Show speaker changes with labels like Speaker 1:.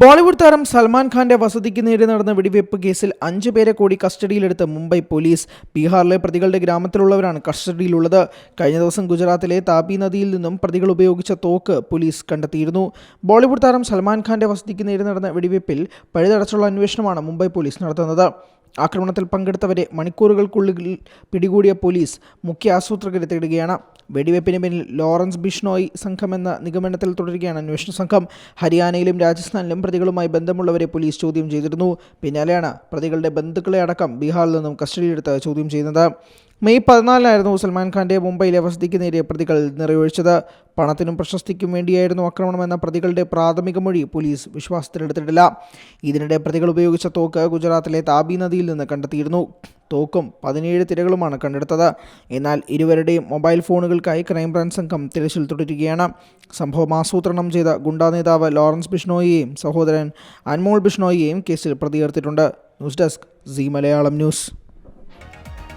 Speaker 1: ബോളിവുഡ് താരം സൽമാൻ ഖാന്റെ വസതിക്ക് നേരെ നടന്ന വെടിവയ്പ് കേസിൽ അഞ്ചു പേരെ കൂടി കസ്റ്റഡിയിലെടുത്ത് മുംബൈ പോലീസ്. ബീഹാറിലെ പ്രതികളുടെ ഗ്രാമത്തിലുള്ളവരാണ് കസ്റ്റഡിയിലുള്ളത്. കഴിഞ്ഞ ദിവസം ഗുജറാത്തിലെ താപി നദിയിൽ നിന്നും പ്രതികൾ ഉപയോഗിച്ച തോക്ക് പോലീസ് കണ്ടെത്തിയിരുന്നു. ബോളിവുഡ് താരം സൽമാൻ ഖാന്റെ വസതിക്ക് നേരെ നടന്ന വെടിവയ്പിൽ പഴുതടച്ചുള്ള അന്വേഷണമാണ് മുംബൈ പോലീസ് നടത്തുന്നത്. ആക്രമണത്തിൽ പങ്കെടുത്തവരെ മണിക്കൂറുകൾക്കുള്ളിൽ പിടികൂടിയ പോലീസ് മുഖ്യ ആസൂത്രകരെ തേടുകയാണ്. വെടിവയ്പ്പിന് പിന്നിൽ ലോറൻസ് ബിഷ്ണോയ് സംഘമെന്ന നിഗമനത്തിൽ തുടരുകയാണ് അന്വേഷണ സംഘം. ഹരിയാനയിലും രാജസ്ഥാനിലും പ്രതികളുമായി ബന്ധമുള്ളവരെ പോലീസ് ചോദ്യം ചെയ്തിരുന്നു. പിന്നാലെയാണ് പ്രതികളുടെ ബന്ധുക്കളെ അടക്കം ബീഹാറിൽ നിന്നും കസ്റ്റഡിയിലെടുത്ത് ചോദ്യം ചെയ്യുന്നത്. മെയ് പതിനാലിനായിരുന്നു സൽമാൻ ഖാന്റെ മുംബൈയിലെ വസതിക്ക് നേരിയ പ്രതികൾ നിറയൊഴിച്ചത്. പണത്തിനും പ്രശസ്തിക്കും വേണ്ടിയായിരുന്നു ആക്രമണമെന്ന പ്രതികളുടെ പ്രാഥമിക മൊഴി പോലീസ് വിശ്വാസത്തിലെടുത്തിട്ടില്ല. ഇതിനിടെ പ്രതികൾ ഉപയോഗിച്ച തോക്ക് ഗുജറാത്തിലെ താപി നദിയിൽ നിന്ന് കണ്ടെത്തിയിരുന്നു. തോക്കും പതിനേഴ് തിരകളുമാണ് കണ്ടെടുത്തത്. എന്നാൽ ഇരുവരുടെയും മൊബൈൽ ഫോണുകൾക്കായി ക്രൈംബ്രാഞ്ച് സംഘം തിരച്ചിൽ തുടരുകയാണ്. സംഭവം ആസൂത്രണം ചെയ്ത ഗുണ്ടാ നേതാവ് ലോറൻസ് ബിഷ്ണോയിയെയും സഹോദരൻ അൻമോൾ ബിഷ്ണോയിയെയും കേസിൽ പ്രതിയേർത്തിട്ടുണ്ട്. News desk C Malayalam news.